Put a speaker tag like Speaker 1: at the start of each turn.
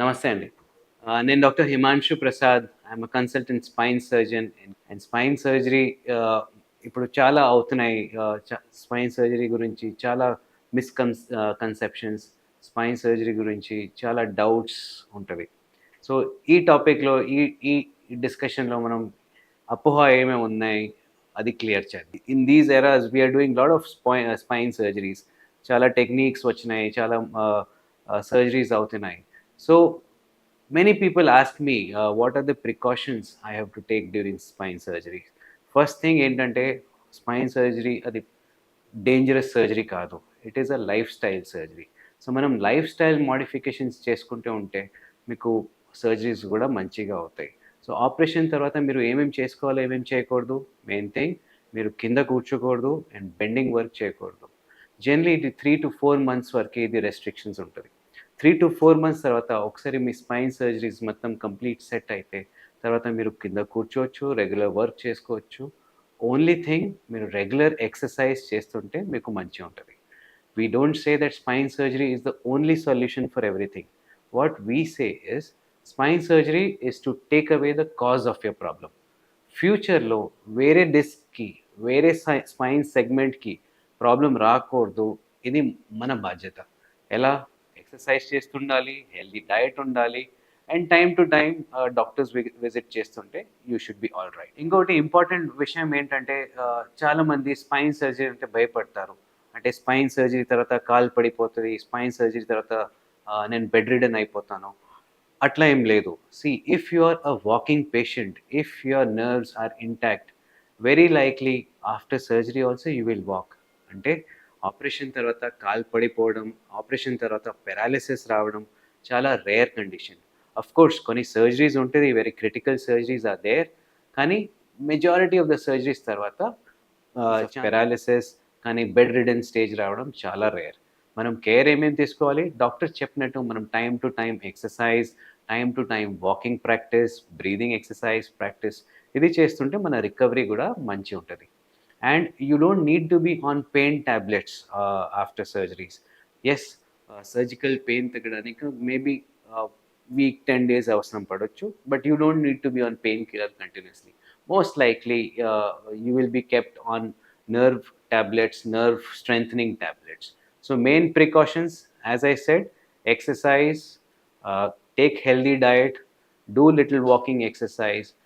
Speaker 1: నమస్తే అండి. నేను doctor Himanshu Prasad. I'm consultant spine surgeon and spine surgery ఇప్పుడు చాలా అవుతున్నాయి. స్పైన్ సర్జరీ గురించి చాలా మిస్కన్ కన్సెప్షన్స్ స్పైన్ సర్జరీ గురించి చాలా డౌట్స్ ఉంటుంది సో ఈ టాపిక్లో ఈ ఈ డిస్కషన్లో మనం అపోహ ఏమేమి ఉన్నాయి అది క్లియర్ చేయాలి in these eras we are doing lot of spine spine surgeries. చాలా టెక్నిక్స్ వచ్చినాయి చాలా సర్జరీస్ అవుతున్నాయి. So many people ask me uh, what are the precautions i have to take during spine surgery? First thing ఏంటంటే spine surgery అది dangerous surgery కాదు. It is a life style surgery so మనం life style modifications చేసుకుంటూ ఉంటే మీకు surgeries కూడా మంచిగా అవుతాయి. సో ఆపరేషన్ తర్వాత మీరు ఏమేమి చేసుకోవాలో ఏమేమి చేయకూడదు? మెయిన్ థింగ్ మీరు కింద కూర్చోకూడదు అండ్ బెండింగ్ వర్క్ చేయకూడదు. జనరలీ ఇది త్రీ టు ఫోర్ మంత్స్ వరకు ఇది రెస్ట్రిక్షన్స్ ఉంటుంది. త్రీ టు ఫోర్ మంత్స్ తర్వాత ఒకసారి మీ స్పైన్ సర్జరీస్ మొత్తం కంప్లీట్ సెట్ అయితే తర్వాత మీరు కింద కూర్చోవచ్చు రెగ్యులర్ వర్క్ చేసుకోవచ్చు. ఓన్లీ థింగ్ మీరు రెగ్యులర్ ఎక్సర్సైజ్ చేస్తుంటే మీకు మంచిగా ఉంటుంది. We don't say that spine surgery is the only solution for everything what we say is spine surgery is to take away the cause of your problem ఫ్యూచర్లో వేరే డిస్క్కి వేరే spine సెగ్మెంట్కి problem రాకూడదు. ఇది మన బాధ్యత. ఎలా? ఎక్సర్సైజ్ చేస్తుండాలి హెల్దీ డయట్ ఉండాలి and time to time doctors visit చేస్తుంటే you should be all right. ఇంకోటి ఇంపార్టెంట్ విషయం ఏంటంటే చాలామంది చాలా మంది స్పైన్ సర్జరీ అంటే భయపడతారు. అంటే స్పైన్ సర్జరీ తర్వాత కాలు పడిపోతుంది స్పైన్ సర్జరీ తర్వాత నేను బెడ్ రిడన్ అయిపోతాను. అట్లా ఏం లేదు. See if you are a walking patient if your nerves are intact very likely after surgery also you will walk అంటే ఆపరేషన్ తర్వాత కాలు పడిపోవడం ఆపరేషన్ తర్వాత పెరాలిసిస్ రావడం చాలా రేర్ కండిషన్. అఫ్ కోర్స్ కొన్ని సర్జరీస్ ఉంటుంది very critical surgeries are there కానీ మెజారిటీ ఆఫ్ ద సర్జరీస్ తర్వాత పెరాలిసిస్ కానీ బెడ్ రిడెన్ స్టేజ్ రావడం చాలా రేర్. మనం కేర్ ఏమేమి తీసుకోవాలి? డాక్టర్ చెప్పినట్టు మనం time to time exercise time to time walking practice breathing exercise practice ఇది చేస్తుంటే మన రికవరీ కూడా మంచి ఉంటుంది And you don't need to be on pain tablets after surgeries yes surgical pain తగ్గడానికి మేబీ వీక్ టెన్ డేస్ అవసరం పడవచ్చు but you don't need to be on pain killer continuously most likely you will be kept on nerve tablets, nerve strengthening tablets. So, main precautions, as I said, exercise, uh, take healthy diet, do little walking exercise,